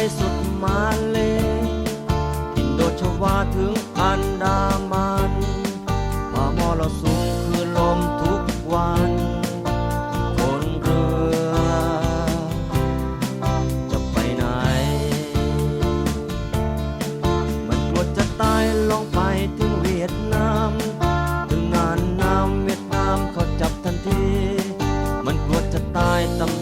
ไปสุดมาเลอินโดชวาถึงอันดามันพามรสุมคือลมทุกวันคนเรือจะไปไหน มันกลัวจะตายลองไปถึงเวียดนาม ถึงงานน้ำเวียดนามเขาจับทันที มันกลัวจะตายตำ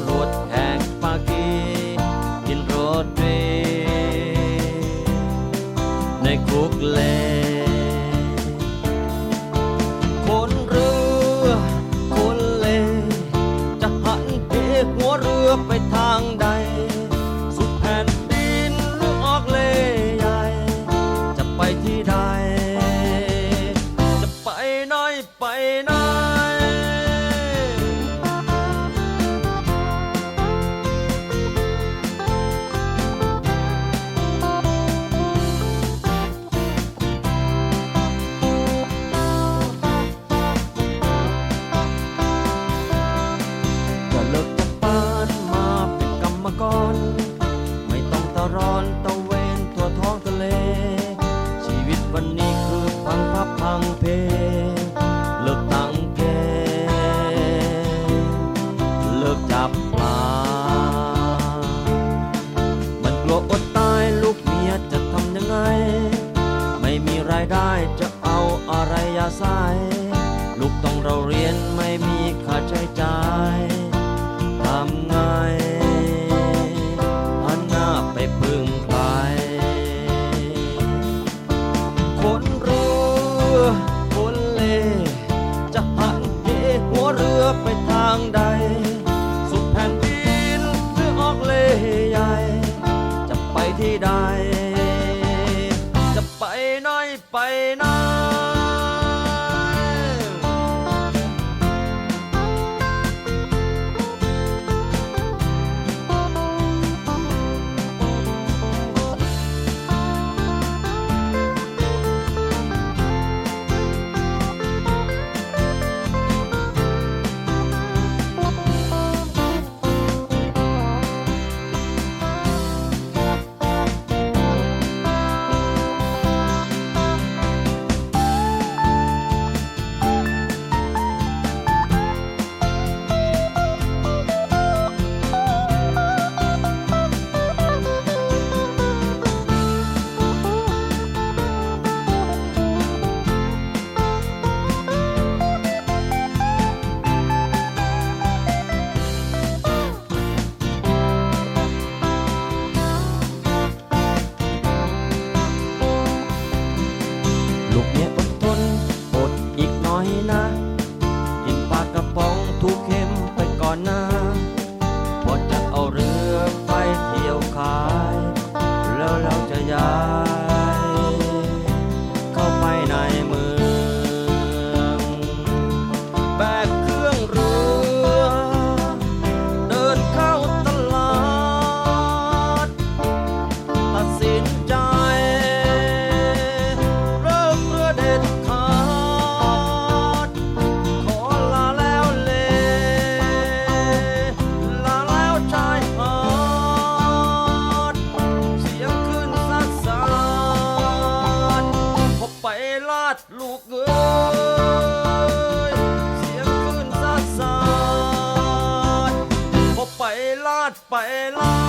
เป็นกรรมกรไม่ต้องตะร้อนตะเวนทั่วท้องทะเล ชีวิตวันนี้คือพังพับพังเพเลิกตั้งเกเลิกจับปลา มันกลัวอดตายลูกเมียจะทำยังไง ไม่มีรายได้จะเอาอะไรยาใส่ จะหันเหหัวเรือไปทางใด สุดแผ่นดินหรือออกเลใหญ่ จะไปที่ใด น้นะ กินปลากระป๋องทุกเข็มไปก่อนนะพอจะเอาเรือไปเที่ยวขาย แล้วเราจะย้าย นซั